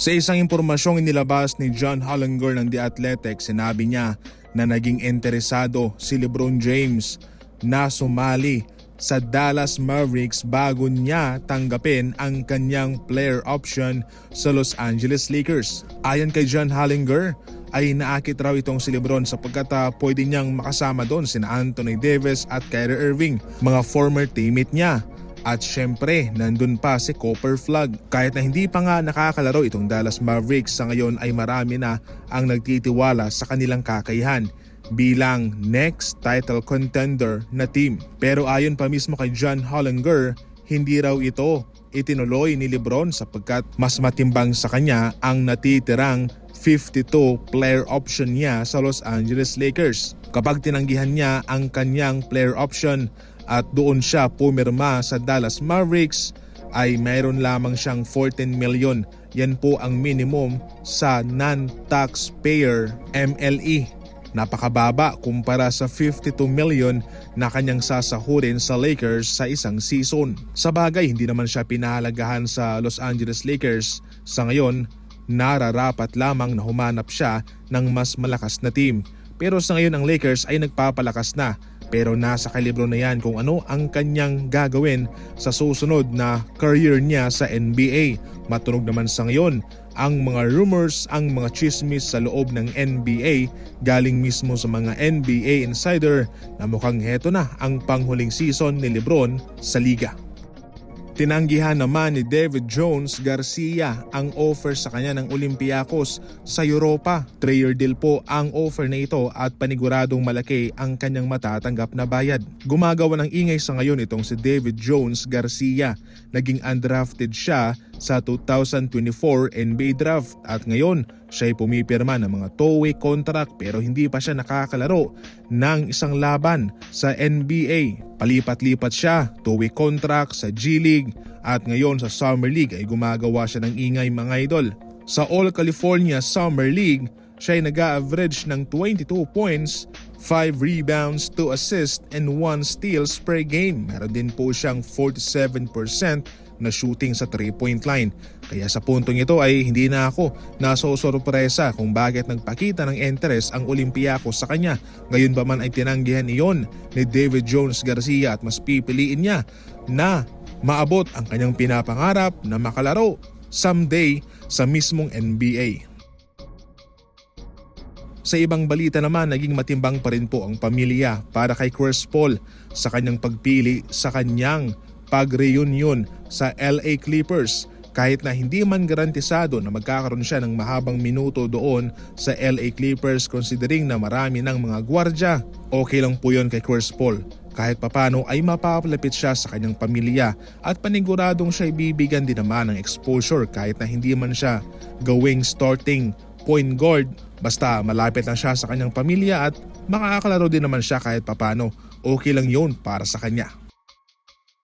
Sa isang impormasyong inilabas ni John Hollinger ng The Athletic, sinabi niya na naging interesado si LeBron James na sumali sa Dallas Mavericks bago niya tanggapin ang kanyang player option sa Los Angeles Lakers. Ayon kay John Hollinger, ay naakit raw itong si Lebron sapagkat uh, pwede niyang makasama doon sina Anthony Davis at Kyrie Irving, mga former teammate niya. At syempre, nandun pa si Copper Flag. Kahit na hindi pa nga nakakalaro itong Dallas Mavericks, sa ngayon ay marami na ang nagtitiwala sa kanilang kakayahan bilang next title contender na team. Pero ayon pa mismo kay John Hollinger, hindi raw ito itinuloy ni Lebron sapagkat mas matimbang sa kanya ang natitirang 52 player option niya sa Los Angeles Lakers. Kapag tinanggihan niya ang kanyang player option at doon siya pumirma sa Dallas Mavericks ay mayroon lamang siyang 14 million. Yan po ang minimum sa non-taxpayer MLE. Napakababa kumpara sa 52 million na kanyang sasahurin sa Lakers sa isang season. Sa bagay, hindi naman siya pinahalagahan sa Los Angeles Lakers. Sa ngayon, nararapat lamang na humanap siya ng mas malakas na team. Pero sa ngayon ang Lakers ay nagpapalakas na pero nasa kalibro na yan kung ano ang kanyang gagawin sa susunod na career niya sa NBA. Matunog naman sa ngayon ang mga rumors, ang mga chismis sa loob ng NBA galing mismo sa mga NBA insider na mukhang heto na ang panghuling season ni Lebron sa liga. Tinanggihan naman ni David Jones Garcia ang offer sa kanya ng Olympiacos sa Europa. Three-year deal po ang offer na ito at paniguradong malaki ang kanyang matatanggap na bayad. Gumagawa ng ingay sa ngayon itong si David Jones Garcia. Naging undrafted siya sa 2024 NBA draft at ngayon siya ay pumipirma ng mga two-way contract pero hindi pa siya nakakalaro ng isang laban sa NBA. Palipat-lipat siya, two-way contract sa G League at ngayon sa Summer League ay gumagawa siya ng ingay mga idol. Sa All California Summer League, siya ay nag-average ng 22 points, 5 rebounds, 2 assists, and 1 steals per game. Meron din po siyang 47% na shooting sa 3-point line. Kaya sa puntong ito ay hindi na ako nasosorpresa kung bakit nagpakita ng interest ang Olympiacos sa kanya. Ngayon ba man ay tinanggihan iyon ni David Jones Garcia at mas pipiliin niya na maabot ang kanyang pinapangarap na makalaro someday sa mismong NBA. Sa ibang balita naman, naging matimbang pa rin po ang pamilya para kay Chris Paul sa kanyang pagpili sa kanyang pag-reunion sa LA Clippers kahit na hindi man garantisado na magkakaroon siya ng mahabang minuto doon sa LA Clippers considering na marami ng mga gwardya. Okay lang po yon kay Chris Paul. Kahit papano ay mapapalapit siya sa kanyang pamilya at paniguradong siya ibibigyan din naman ng exposure kahit na hindi man siya gawing starting point guard. Basta malapit lang siya sa kanyang pamilya at makakalaro din naman siya kahit papano. Okay lang yon para sa kanya.